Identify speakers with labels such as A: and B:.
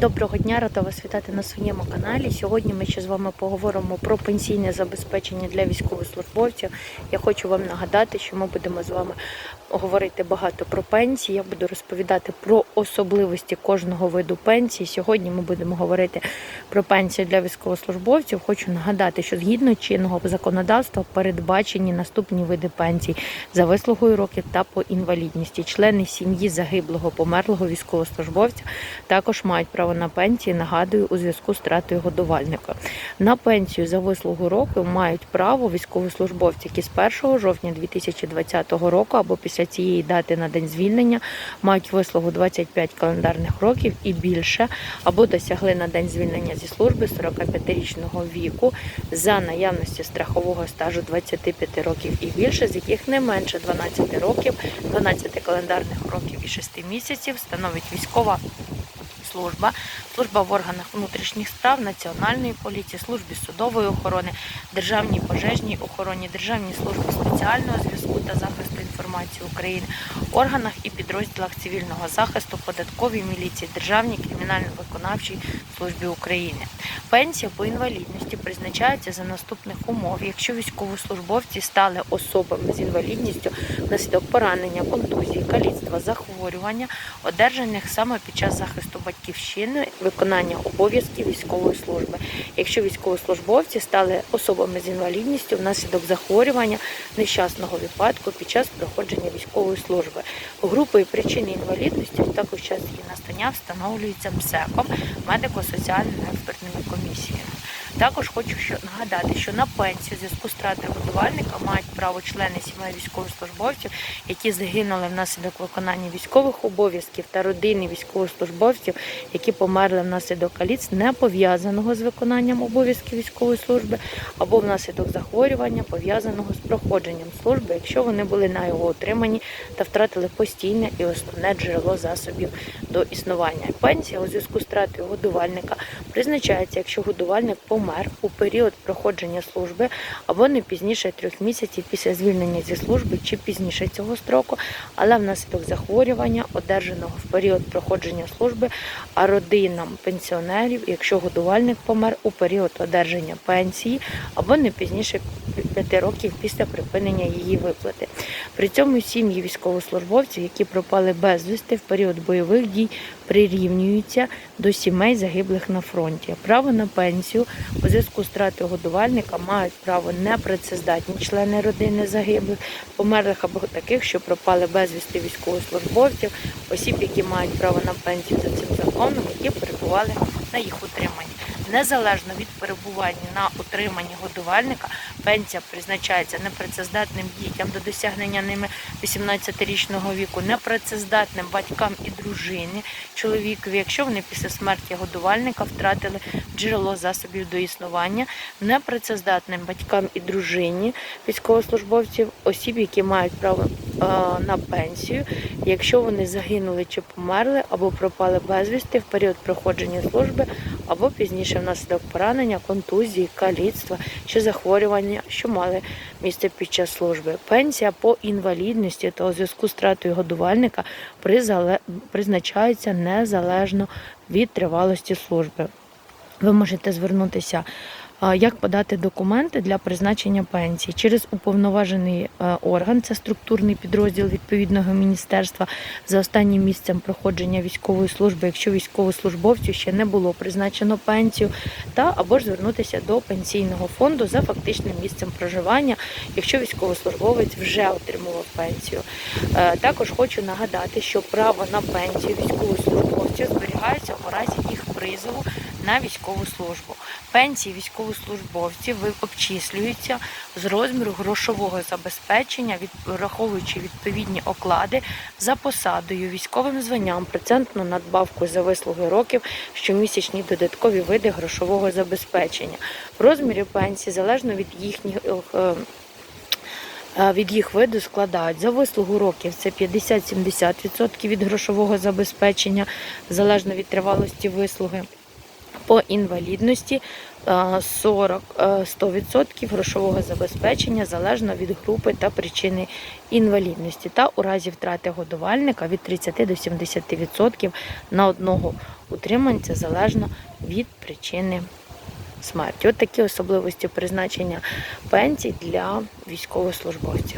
A: Доброго дня, рада вас вітати на своєму каналі. Сьогодні ми ще з вами поговоримо про пенсійне забезпечення для військовослужбовців. Я хочу вам нагадати, що ми будемо з вами говорити багато про пенсії. Я буду розповідати про особливості кожного виду пенсії. Сьогодні ми будемо говорити про пенсію для військовослужбовців. Хочу нагадати, що згідно чинного законодавства передбачені наступні види пенсій за вислугою років та по інвалідності. Члени сім'ї загиблого померлого військовослужбовця також мають право на пенсії. Нагадую, у зв'язку з втратою годувальника. На пенсію за вислугу років мають право військовослужбовці, які з 1 жовтня 2020 року або після цієї дати на день звільнення мають вислугу 25 календарних років і більше, або досягли на день звільнення зі служби 45-річного віку за наявності страхового стажу 25 років і більше, з яких не менше 12 років, 12 календарних років і 6 місяців становить військова служба, служба в органах внутрішніх справ, національної поліції, службі судової охорони, державній пожежній охороні, державній службі спеціального зв'язку та захисту інформації України, органах і підрозділах цивільного захисту, податковій міліції, державній кримінально-виконавчій службі України. Пенсія по інвалідності призначається за наступних умов, якщо військовослужбовці стали особами з інвалідністю внаслідок поранення, контузії, каліцтва, захворювання, одержаних саме під час захисту батьківщини, виконання обов'язків військової служби. Якщо військовослужбовці стали особами з інвалідністю внаслідок захворювання, нещасного випадку під час проходження військової служби. Групи і причини інвалідності також час її настання встановлюється МСЕКом, медико-соціальними 一些 Також хочу нагадати, що на пенсію в зв'язку з втратою годувальника мають право члени сімей військовослужбовців, які загинули внаслідок виконання військових обов'язків та родини військовослужбовців, які померли внаслідок каліц, не пов'язаного з виконанням обов'язків військової служби або внаслідок захворювання, пов'язаного з проходженням служби, якщо вони були на його отриманні та втратили постійне і основне джерело засобів до існування. Пенсія у зв'язку з втратою годувальника призначається, якщо годувальник помер у період проходження служби або не пізніше трьох місяців після звільнення зі служби чи пізніше цього строку, але внаслідок захворювання, одержаного в період проходження служби, а родинам пенсіонерів, якщо годувальник помер у період одержання пенсії або не пізніше 5 років після припинення її виплати. При цьому сім'ї військовослужбовців, які пропали безвісти в період бойових дій, прирівнюються до сімей загиблих на фронті. Право на пенсію у зв'язку з втратою годувальника мають право непрацездатні члени родини загиблих, померлих або таких, що пропали безвісти військовослужбовців, осіб, які мають право на пенсію за цим законом, які перебували на їх утриманні. Незалежно від перебування на утриманні годувальника, пенсія призначається непрацездатним дітям до досягнення ними 18-річного віку, непрацездатним батькам і дружині, чоловікові, якщо вони після смерті годувальника втратили джерело засобів до існування, непрацездатним батькам і дружині військовослужбовців, осіб, які мають право на пенсію, якщо вони загинули чи померли або пропали безвісти в період проходження служби, або пізніше внаслідок поранення, контузії, каліцтва чи захворювання, що мали місце під час служби. Пенсія по інвалідності та у зв'язку з втратою годувальника призначається незалежно від тривалості служби. Ви можете звернутися, як подати документи для призначення пенсії через уповноважений е, орган, це структурний підрозділ відповідного міністерства за останнім місцем проходження військової служби, якщо військовослужбовцю ще не було призначено пенсію, та або ж звернутися до пенсійного фонду за фактичним місцем проживання, якщо військовослужбовець вже отримував пенсію. Е, Також хочу нагадати, що право на пенсію військовослужбовців зберігається у разі їх призову на військову службу. Пенсії військовослужбовців обчислюються з розміру грошового забезпечення, враховуючи відповідні оклади за посадою, військовим званням, процентну надбавку за вислуги років, щомісячні додаткові види грошового забезпечення. В розмірі пенсії залежно від їхніх. е, е, від їх виду складають за вислугу років це 50-70% від грошового забезпечення, залежно від тривалості вислуги. По інвалідності е, 40 е, 100% грошового забезпечення залежно від групи та причини інвалідності. Та у разі втрати годувальника від 30 до 70% на одного утриманця залежно від причини смерті. От такі особливості призначення пенсій для військовослужбовців.